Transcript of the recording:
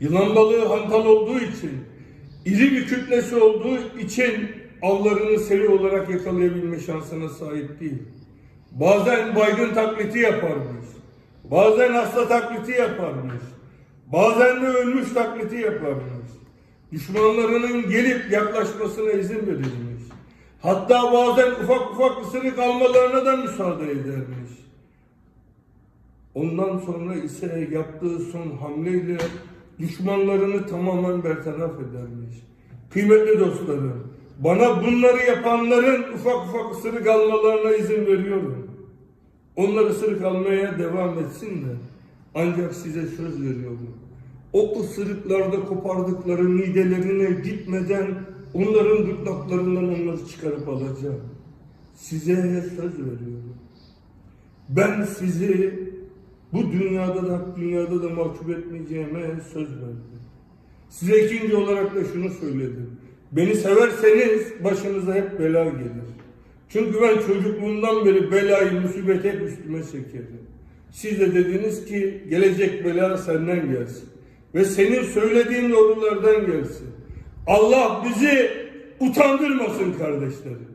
Yılan balığı hantal olduğu için, iri bir kütlesi olduğu için avlarını seri olarak yakalayabilme şansına sahip değil. Bazen baygın taklidi yaparmış. Bazen hasta taklidi yaparmış. Bazen de ölmüş taklidi yaparmış. Düşmanlarının gelip yaklaşmasına izin verilmiş. Hatta bazen ufak ufak ısırık almalarına da müsaade edermiş. Ondan sonra ise yaptığı son hamleyle düşmanlarını tamamen bertaraf edermiş. Kıymetli dostlarım, bana bunları yapanların ufak ufak ısırık almalarına izin veriyorum. Onlar ısırık almaya devam etsinler. Ancak size söz veriyorum. O ısırıklarda kopardıkları midelerine gitmeden onların gırtlaklarından onları çıkarıp alacağım. Size söz veriyorum. Ben sizi bu dünyada da dünyada da mahcup etmeyeceğime söz verdim. Size ikinci olarak da şunu söyledim. Beni severseniz başınıza hep bela gelir. Çünkü ben çocukluğumdan beri belayı, musibeti hep üstüme çekerim. Siz de dediniz ki gelecek bela senden gelsin. Ve senin söylediğin doğrulardan gelsin. Allah bizi utandırmasın kardeşlerim.